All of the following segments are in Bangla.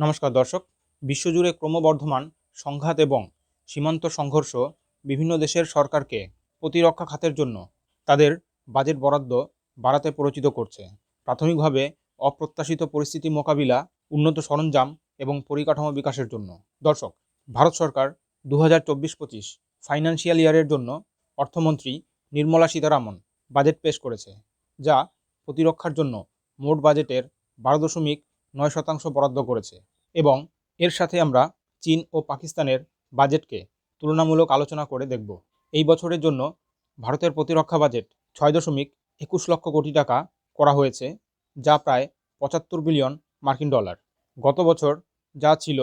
নমস্কার দর্শক। বিশ্বজুড়ে ক্রমবর্ধমান সংঘাত এবং সীমান্ত সংঘর্ষ বিভিন্ন দেশের সরকারকে প্রতিরক্ষা খাতের জন্য তাদের বাজেট বরাদ্দ বাড়াতে প্ররোচিত করছে। প্রাথমিকভাবে অপ্রত্যাশিত পরিস্থিতি মোকাবিলা, উন্নত সরঞ্জাম এবং পরিকাঠামো বিকাশের জন্য। দর্শক, ভারত সরকার দু হাজার চব্বিশ পঁচিশ ফাইন্যান্সিয়াল ইয়ারের জন্য অর্থমন্ত্রী নির্মলা সীতারামন বাজেট পেশ করেছে, যা প্রতিরক্ষার জন্য মোট বাজেটের বারো দশমিক নয় শতাংশ বরাদ্দ করেছে এবং এর সাথে আমরা চীন ও পাকিস্তানের বাজেটকে তুলনামূলক আলোচনা করে দেখব। এই বছরের জন্য ভারতের প্রতিরক্ষা বাজেট ছয় দশমিক একুশ লক্ষ কোটি টাকা করা হয়েছে, যা প্রায় পঁচাত্তর বিলিয়ন মার্কিন ডলার। গত বছর যা ছিল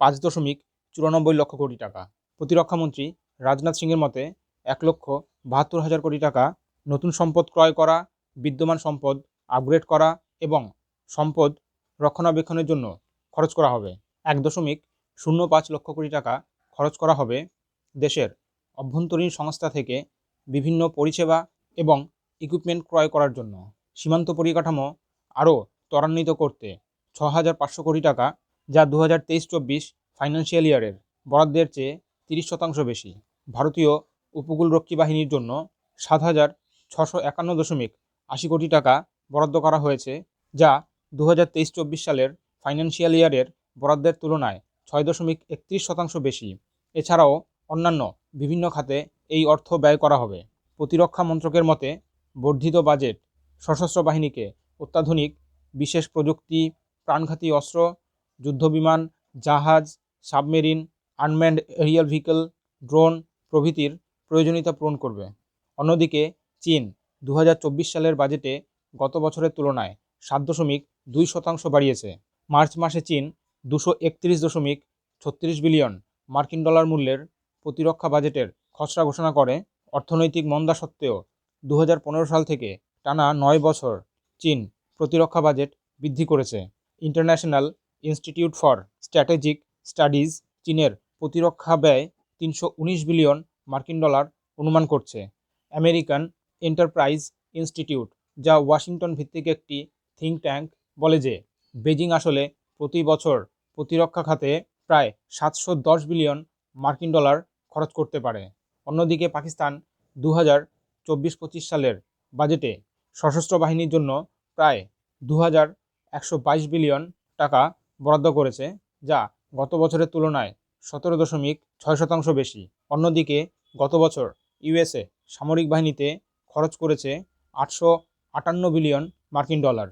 পাঁচ দশমিক চুরানব্বই লক্ষ কোটি টাকা। প্রতিরক্ষামন্ত্রী রাজনাথ সিংয়ের মতে, এক লক্ষ বাহাত্তর হাজার কোটি টাকা নতুন সম্পদ ক্রয় করা, বিদ্যমান সম্পদ আপগ্রেড করা এবং সম্পদ রক্ষণাবেক্ষণের জন্য খরচ করা হবে। এক দশমিক শূন্য পাঁচ লক্ষ কোটি টাকা খরচ করা হবে দেশের অভ্যন্তরীণ সংস্থা থেকে বিভিন্ন পরিষেবা এবং ইকুইপমেন্ট ক্রয় করার জন্য। সীমান্ত পরিকাঠামো আরও ত্বরান্বিত করতে ছ হাজার পাঁচশো কোটি টাকা যা দু হাজার তেইশ চব্বিশ ফাইন্যান্সিয়াল ইয়ারের বরাদ্দের চেয়ে তিরিশ শতাংশ বেশি। ভারতীয় উপকূলরক্ষী বাহিনীর জন্য সাত হাজার ছশো একান্ন দশমিক আশি কোটি টাকা বরাদ্দ করা হয়েছে যা দু হাজার তেইশ চব্বিশ সালের ফাইন্যান্সিয়াল ইয়ারের বরাদ্দের তুলনায় ছয় দশমিক একত্রিশ শতাংশ বেশি। এছাড়াও অন্যান্য বিভিন্ন খাতে এই অর্থ ব্যয় করা হবে। প্রতিরক্ষা মন্ত্রকের মতে, বর্ধিত বাজেট সশস্ত্র বাহিনীকে অত্যাধুনিক, বিশেষ প্রযুক্তি, প্রাণঘাতী অস্ত্র, যুদ্ধবিমান, জাহাজ, submarine, unmanned aerial vehicle, drone প্রভৃতির প্রয়োজনীয়তা পূরণ করবে। অন্যদিকে চীন দু হাজার চব্বিশ সালের বাজেটে গত বছরের তুলনায় সাত দশমিক দুই শতাংশ বাড়িয়েছে। মার্চ মাসে চীন দুশো একত্রিশ দশমিক ছত্রিশ বিলিয়ন মার্কিন ডলার মূল্যের প্রতিরক্ষা বাজেটের খসড়া ঘোষণা করে। অর্থনৈতিক মন্দা সত্ত্বেও দু হাজার পনেরো সাল থেকে টানা নয় বছর চীন প্রতিরক্ষা বাজেট বৃদ্ধি করেছে। International institute for strategic studies চীনের প্রতিরক্ষা ব্যয় তিনশো উনিশ বিলিয়ন মার্কিন ডলার অনুমান করছে। আমেরিকান এন্টারপ্রাইজ ইনস্টিটিউট, যা ওয়াশিংটন ভিত্তিক একটি থিঙ্ক ট্যাঙ্ক বলে যে, বেজিং আসলে প্রতি বছর প্রতিরক্ষা খাতে প্রায় সাতশো দশ বিলিয়ন মার্কিন ডলার খরচ করতে পারে। অন্যদিকে পাকিস্তান দু হাজার চব্বিশ পঁচিশ সালের বাজেটে সশস্ত্র বাহিনীর জন্য প্রায় দু হাজার একশো বাইশ বিলিয়ন টাকা বরাদ্দ করেছে, যা গত বছরের তুলনায় সতেরো দশমিক ছয় শতাংশ বেশি। অন্যদিকে গত বছর ইউএসএ সামরিক বাহিনীতে খরচ করেছে আটশো আটান্ন বিলিয়ন মার্কিন ডলার।